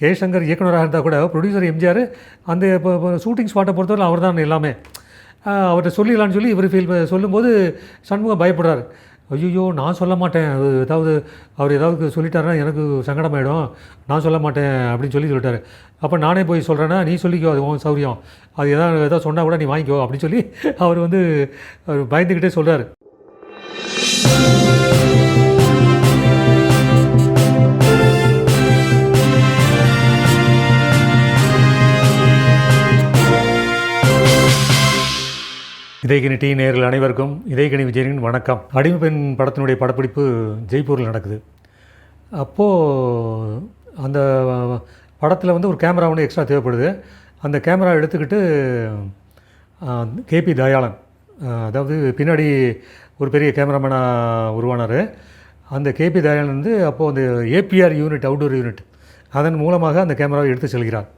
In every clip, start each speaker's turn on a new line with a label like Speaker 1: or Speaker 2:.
Speaker 1: K Shankar இயக்குனராக இருந்தால் கூட ப்ரொடியூசர் எம்ஜிஆர் அந்த இப்போ ஷூட்டிங் ஸ்பாட்டை பொறுத்தவரை அவர் தான் எல்லாமே. அவர்கிட்ட சொல்லிடலான்னு சொல்லி இவர் ஃபீல் சொல்லும்போது சண்முகம் பயப்படுறாரு. ஐயோ நான் சொல்ல மாட்டேன். அது ஏதாவது அவர் ஏதாவது சொல்லிட்டாருன்னா எனக்கு சங்கடமாயிடும். நான் சொல்ல மாட்டேன் அப்படின்னு சொல்லி சொல்லிட்டாரு. அப்போ நானே போய் சொல்கிறேன்னா நீ சொல்லிக்கோ அது உன் சௌரியம். அது எதாவது ஏதாவது சொன்னால் கூட நீ வாங்கிக்கோ அப்படின்னு சொல்லி அவர் வந்து அவர் பயந்துக்கிட்டே சொல்கிறார் இதயகினி டி நேரில் அனைவருக்கும் இதயகினி விஜயனின் வணக்கம். அடிமை பெண் படத்தினுடைய படப்பிடிப்பு ஜெய்ப்பூரில் நடக்குது. அப்போது அந்த படத்தில் வந்து ஒரு கேமரா ஒன்று எக்ஸ்ட்ரா தேவைப்படுது. அந்த கேமரா எடுத்துக்கிட்டு கேபி தயாளன் அதாவது பின்னாடி ஒரு பெரிய கேமராமேனாக உருவானார். அந்த கேபி தயாளன் வந்து அப்போது அந்த ஏபிஆர் யூனிட் அவுட்டோர் யூனிட் அதன் மூலமாக அந்த கேமராவை எடுத்து செல்கிறார்.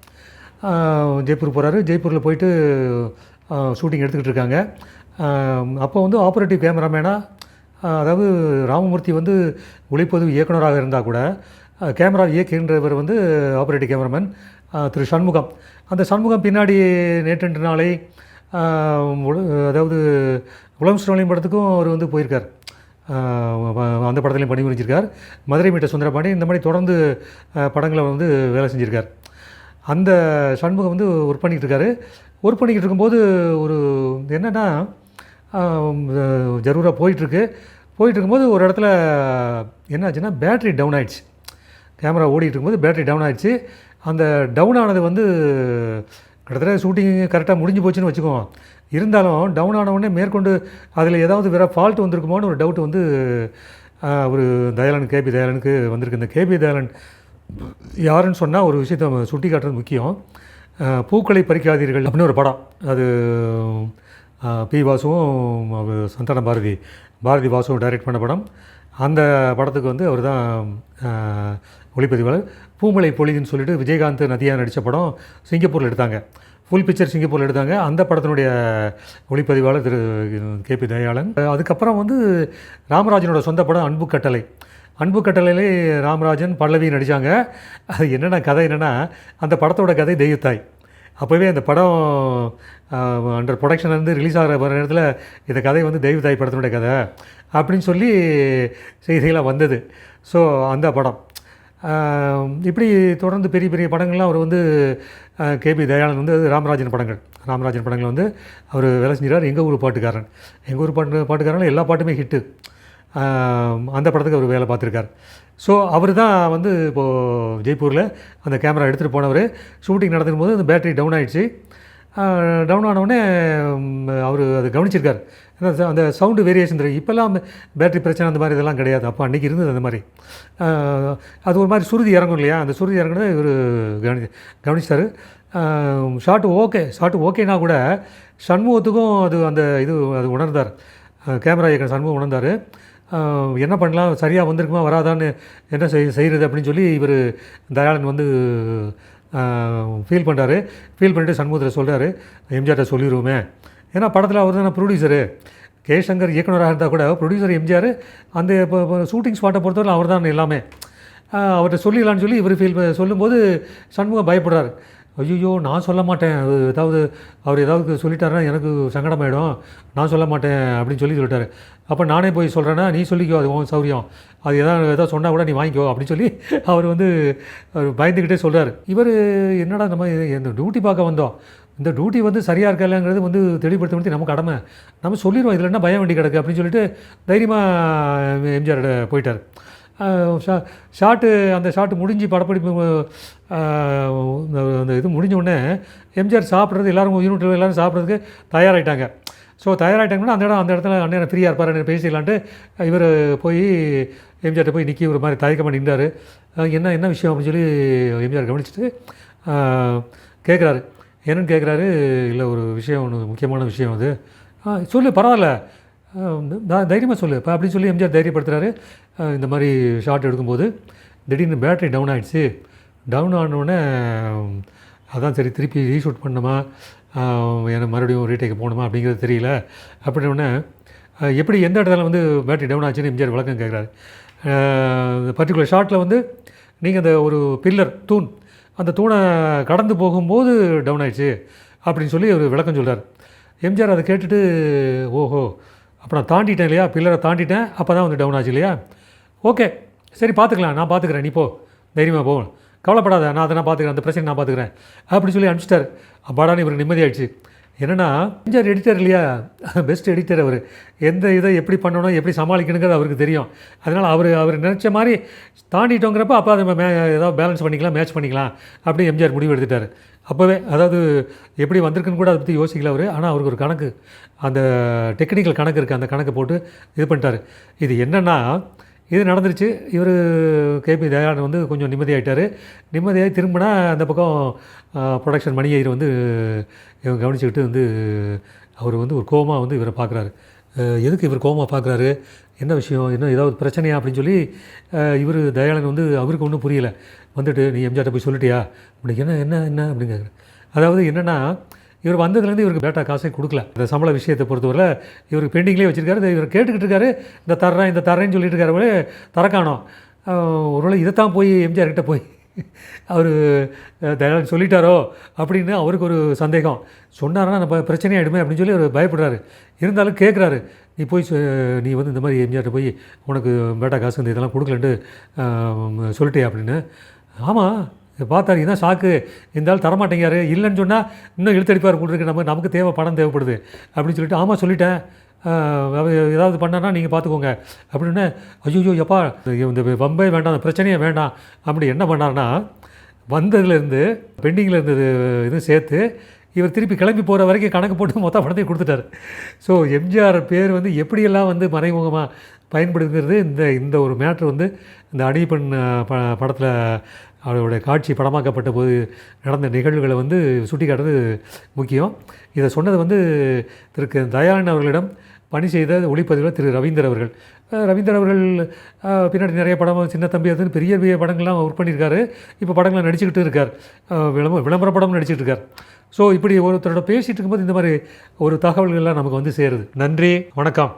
Speaker 1: ஜெய்ப்பூர் போகிறாரு ஜெய்ப்பூரில் போயிட்டு ஷூட்டிங் எடுத்துக்கிட்டு இருக்காங்க. அப்போ வந்து ஆப்ரேட்டிவ் கேமராமேனாக அதாவது ராமமூர்த்தி வந்து ஒளிப்பதிவு இயக்குனராக இருந்தால் கூட கேமரா இயக்குகின்றவர் வந்து ஆப்ரேட்டிவ் கேமராமேன் திரு சண்முகம். அந்த சண்முகம் பின்னாடி நேற்று நாளை அதாவது உலகம் சுரலியம் படத்துக்கும் அவர் வந்து போயிருக்கார். அந்த படத்துலையும் பணிபுரிஞ்சிருக்கார். மதுரை மீட்ட சுந்தரபாண்டி இந்த மாதிரி தொடர்ந்து படங்களை வந்து வேலை செஞ்சுருக்கார். அந்த சண்முகம் வந்து ஒர்க் பண்ணிக்கிட்டு இருக்காரு. ஒர்க் பண்ணிக்கிட்டு இருக்கும்போது ஒரு என்னென்னா ஜரூராக போயிட்டுருக்கு. போயிட்டு இருக்கும்போது ஒரு இடத்துல என்னாச்சுன்னா பேட்ரி டவுன் ஆயிடுச்சு. கேமரா ஓடிட்டு இருக்கும்போது பேட்டரி டவுன் ஆயிடுச்சு. அந்த டவுன் ஆனது வந்து கிட்டத்தட்ட ஷூட்டிங் கரெக்டாக முடிஞ்சு போச்சுன்னு வச்சுக்கோங்க. இருந்தாலும் டவுன் ஆனவுடனே மேற்கொண்டு அதில் ஏதாவது வேறு ஃபால்ட் வந்திருக்குமோன்னு ஒரு டவுட் வந்து ஒரு தயாளன் கேபி தயாளனுக்கு வந்திருக்கு. இந்த கேபி தயாளன் யாருன்னு சொன்னால் ஒரு விஷயத்தை சுட்டி காட்டுறது முக்கியம். பூக்களை பறிக்காதீர்கள் அப்படின்னு ஒரு படம். அது பி வாசுவும் சந்தான பாரதி பாரதி வாசுவும் டைரக்ட் பண்ண படம். அந்த படத்துக்கு வந்து அவர் தான் ஒளிப்பதிவாளர். பூமலை பொழிதுன்னு சொல்லிட்டு விஜயகாந்த் நதியாக நடித்த படம் சிங்கப்பூரில் எடுத்தாங்க. ஃபுல் பிக்சர் சிங்கப்பூரில் எடுத்தாங்க. அந்த படத்தினுடைய ஒளிப்பதிவாளர் திரு கேபி தயாளன். அதுக்கப்புறம் வந்து ராமராஜனோட சொந்த படம் அன்பு கட்டளை அன்பு கட்டளையிலே ராமராஜன் பல்லவி நடித்தாங்க அது என்னென்ன கதை என்னென்னா அந்த படத்தோட கதை தெய்வத்தாய். அப்போவே அந்த படம் அண்டர் ப்ரொடக்ஷன்லேருந்து ரிலீஸ் ஆகிற வர நேரத்தில் இந்த கதை வந்து தெய்வத்தாய் படத்தினுடைய கதை அப்படின்னு சொல்லி செய்திகளாக வந்தது. ஸோ அந்த படம். இப்படி தொடர்ந்து பெரிய பெரிய படங்கள்லாம் அவர் வந்து கேபி தயாளன் வந்து ராமராஜன் படங்கள். ராமராஜன் படங்கள் வந்து அவர் வேலை செஞ்சார் எங்கள் ஊர் பாட்டுக்காரன். எங்கள் ஊர் பாட்டு பாட்டுக்காரன் எல்லா பாட்டுமே ஹிட்டு அந்த படத்துக்கு அவர் வேலை பார்த்துருக்கார். ஸோ அவர் தான் வந்து இப்போது ஜெய்ப்பூரில் அந்த கேமரா எடுத்துகிட்டு போனவர். ஷூட்டிங் நடத்தும் போது அந்த பேட்டரி டவுன் ஆகிடுச்சு டவுன் ஆனவுடனே அவர் அதை கவனிச்சிருக்கார். ஏன்னா அந்த- சவுண்டு வேரியேஷன் தெரியும். இப்போல்லாம் பேட்டரி பிரச்சனை அந்த மாதிரி இதெல்லாம் கிடையாது. அப்போ அன்றைக்கி இருந்தது அந்த மாதிரி. அது ஒரு மாதிரி சுருதி இறங்கும் இல்லையா? அந்த சுருதி இறங்குனதை இவர் கவனி கவனிச்சார் ஷார்ட்டு ஓகே ஷார்ட்டு ஓகேனா கூட சண்முகத்துக்கும் அது அந்த இது அது உணர்ந்தார். கேமரா இயக்குனர் சண்முகம் உணர்ந்தார். என்ன பண்ணலாம்? சரியாக வந்திருக்குமா? வராதான்னு என்ன செய் செய்கிறது அப்படின்னு சொல்லி இவர் தயாளன் வந்து ஃபீல் பண்ணுறாரு ஃபீல் பண்ணிட்டு சண்முகத்தில் சொல்கிறாரு எம்ஜிஆர்ட்ட சொல்லிடுவோமே ஏன்னா படத்தில் அவர் தான் ப்ரொடியூசரு கே சங்கர் இயக்குனராக இருந்தால் கூட ப்ரொடியூசர் எம்ஜிஆர் அந்த இப்போ ஷூட்டிங் ஸ்பாட்டை பொறுத்தவரை அவர் தான் எல்லாமே. அவர்கிட்ட சொல்லிடலான்னு சொல்லி இவர் ஃபீல் சொல்லும்போது சண்முகம் பயப்படுறாரு. ஐயோ நான் சொல்ல மாட்டேன். அது ஏதாவது அவர் ஏதாவது சொல்லிட்டாருன்னா எனக்கு சங்கடமாயிடும். நான் சொல்ல மாட்டேன் அப்படின்னு சொல்லி சொல்லிட்டாரு. அப்போ நானே போய் சொல்கிறேன்னா நீ சொல்லிக்கோ அது உன் சௌரியம். அது எதாவது ஏதாவது சொன்னால் கூட நீ வாங்கிக்கோ அப்படின்னு சொல்லி அவர் வந்து அவர் பயந்துக்கிட்டே சொல்கிறார் இவர் என்னடா நம்ம இந்த டியூட்டி பார்க்க வந்தோம். இந்த டியூட்டி வந்து சரியாக இருக்கலங்கிறது வந்து தெளிவுபடுத்த வேண்டிய நம்ம கடமை. நம்ம சொல்லிடுவோம். இதில் என்ன பயம் வேண்டி கிடக்கு அப்படின்னு சொல்லிட்டு தைரியமாக எம்ஜிஆர் போயிட்டார். ஷாட்டு அந்த ஷாட்டு முடிஞ்சு படப்பிடிப்பு அந்த இது முடிஞ்ச உடனே எம்ஜிஆர் சாப்பிட்றது எல்லாரும் யூனிட்டில் எல்லாரும் சாப்பிட்றதுக்கு தயாராகிட்டாங்க ஸோ தயாராகிட்டாங்கன்னா அந்த இடம் அந்த இடத்துல அண்ணன் ஃப்ரீயாக இருப்பார் அண்ணன் பேசிக்கலான்ட்டு இவர் போய் எம்ஜிஆர்ட்ட போய் நிற்கி ஒரு மாதிரி தயக்கமாக நின்றார். என்ன என்ன விஷயம் அப்படின்னு சொல்லி எம்ஜிஆர் கவனிச்சுட்டு கேட்குறாரு என்னன்னு கேட்குறாரு இல்லை ஒரு விஷயம் ஒன்று முக்கியமான விஷயம் அது. சொல்லு பரவாயில்ல. தைரியமாக சொல்லு இப்போ அப்படின்னு சொல்லி எம்ஜிஆர் தைரியப்படுத்துகிறாரு இந்த மாதிரி ஷாட் எடுக்கும்போது திடீர்னு பேட்டரி டவுன் ஆகிடுச்சு டவுன் ஆனோடனே அதான் சரி திருப்பி ரீஷூட் பண்ணணுமா? எனக்கு மறுபடியும் ரீடேக் போகணுமா அப்படிங்கிறது தெரியல. அப்படின்னோடனே எப்படி எந்த இடத்துல வந்து பேட்டரி டவுன் ஆச்சுன்னு எம்ஜிஆர் விளக்கம் கேட்குறாரு. பர்டிகுலர் ஷாட்டில் வந்து நீங்கள் அந்த ஒரு பில்லர் தூண் அந்த தூணை கடந்து போகும்போது டவுன் ஆயிடுச்சு அப்படின்னு சொல்லி ஒரு விளக்கம் சொல்கிறார் எம்ஜிஆர் அதை கேட்டுட்டு ஓஹோ அப்போ நான் தாண்டிட்டேன் இல்லையா? பில்லரை தாண்டிட்டேன் அப்போ தான் வந்து டவுன் ஆச்சு இல்லையா? ஓகே. சரி பார்த்துக்கலாம் நான் பார்த்துக்கிறேன் நீ போ. தைரியமாக போ. கவலைப்படாத. நான் அதை நான் பார்த்துக்கிறேன் அந்த பிரச்சனை நான் பார்த்துக்கிறேன் அப்படின்னு சொல்லி அனுப்பிச்சிட்டார். அப்பாடான்னு இவருக்கு நிம்மதியாயிடுச்சு. என்னென்னா எம்ஜிஆர் எடிட்டர் இல்லையா? பெஸ்ட் எடிட்டர் அவர். எந்த இதை எப்படி பண்ணணும் எப்படி சமாளிக்கணுங்கிறது அவருக்கு தெரியும். அதனால் அவர் அவர் நினச்ச மாதிரி தாண்டிட்டோங்கிறப்ப அப்போ அதை மே ஏதாவது பேலன்ஸ் பண்ணிக்கலாம் மேட்ச் பண்ணிக்கலாம் அப்படி எம்ஜிஆர் முடிவு எடுத்துட்டார். அப்போவே அதாவது எப்படி வந்திருக்குன்னு கூட அதை பற்றி யோசிக்கல அவர். ஆனால் அவருக்கு ஒரு கணக்கு அந்த டெக்னிக்கல் கணக்கு இருக்குது அந்த கணக்கை போட்டு இது பண்ணிட்டார். இது என்னென்னா இது நடந்துருச்சு. இவர் கேபி தயானந்த் வந்து கொஞ்சம் நிம்மதியாகிட்டார் நிம்மதியாகி திரும்பினா அந்த பக்கம் ப்ரொடக்ஷன் மணி ஐயர் வந்து இவங்க கவனிச்சுக்கிட்டு வந்து அவர் வந்து ஒரு கோமா வந்து இவரை பார்க்குறாரு எதுக்கு இவர் கோமா பார்க்குறாரு என்ன விஷயம்? என்ன ஏதாவது பிரச்சனையா? அப்படின்னு சொல்லி இவர் தயாளன் வந்து அவருக்கு ஒன்றும் புரியலை. வந்துட்டு நீ எம்ஜிஆர்ட்ட போய் சொல்லிட்டியா? உனக்கு என்ன என்ன என்ன? அப்படிங்கிறாரு அதாவது என்னென்னா இவர் வந்ததுலேருந்து இவருக்கு பேட்டா காசே கொடுக்கல. இந்த சம்பள விஷயத்தை பொறுத்தவரை இவர் பெண்டிங்லேயே வச்சிருக்காரு. இவர் கேட்டுக்கிட்டு இருக்காரு இந்த தர்றேன் இந்த தர்றேன்னு சொல்லிட்டு இருக்காரு தரக்கானோம் ஒருவேளை இதைத்தான் போய் எம்ஜிஆர் கிட்டே போய் அவர் தயாளன் சொல்லிட்டாரோ அப்படின்னு அவருக்கு ஒரு சந்தேகம். சொன்னார்னா நம்ம பிரச்சனையாயிடுமே அப்படின்னு சொல்லி அவர் பயப்படுறாரு. இருந்தாலும் கேட்குறாரு நீ போய் நீ வந்து இந்த மாதிரி எம்ஜிஆர்ட்ட போய் உனக்கு பேட்டா காசு இந்த இதெல்லாம் கொடுக்கலன்ட்டு சொல்லிட்டே அப்படின்னு. ஆமாம் பார்த்தாரு இதான் சாக்கு இருந்தாலும் ஆள் இல்லைன்னு சொன்னால் இன்னும் இழுத்தடிப்பார் கொடுத்துருக்கு நம்ம நமக்கு தேவை பணம் தேவைப்படுது. அப்படின்னு சொல்லிட்டு ஆமாம் சொல்லிட்டேன். ஏதாவது பண்ணனா நீங்கள் பார்த்துக்கோங்க. அப்படின்னு ஐயோ எப்பா இந்த வம்பே வேண்டாம் அந்த பிரச்சனையே வேண்டாம். அப்படி என்ன பண்ணார்னா வந்ததுலேருந்து பெண்டிங்கில் இருந்தது இதுவும் சேர்த்து இவர் திருப்பி கிளம்பி போகிற வரைக்கும் கணக்கு போட்டு மொத்த பணத்தையும் கொடுத்துட்டாரு. ஸோ எம்ஜிஆர் பேர் வந்து எப்படியெல்லாம் வந்து மறைமுகமாக பயன்படுத்துகிறது? இந்த இந்த ஒரு மேட்ரு வந்து இந்த அடிப்பெண் ப படத்தில் அவருடைய காட்சி படமாக்கப்பட்ட போது நடந்த நிகழ்வுகளை வந்து சுட்டிக்காட்டுறது முக்கியம். இதை சொன்னது வந்து திரு. தயாளன் அவர்களிடம் பணி செய்த ஒளிப்பதிவில் திரு. ரவீந்தர் அவர்கள். ரவீந்தர் அவர்கள் பின்னாடி நிறைய படம் சின்ன தம்பி அதுன்னு பெரிய பெரிய படங்கள்லாம் ஒர்க் பண்ணியிருக்காரு. இப்போ படங்களை நடிச்சுக்கிட்டு இருக்கார். விளம்பர விளம்பர படம் நடிச்சிட்டு இருக்கார். ஸோ இப்படி ஒருத்தரோட பேசிகிட்டு இருக்கும்போது இந்த மாதிரி ஒரு தகவல்கள்லாம் நமக்கு வந்து சேருது. நன்றி வணக்கம்.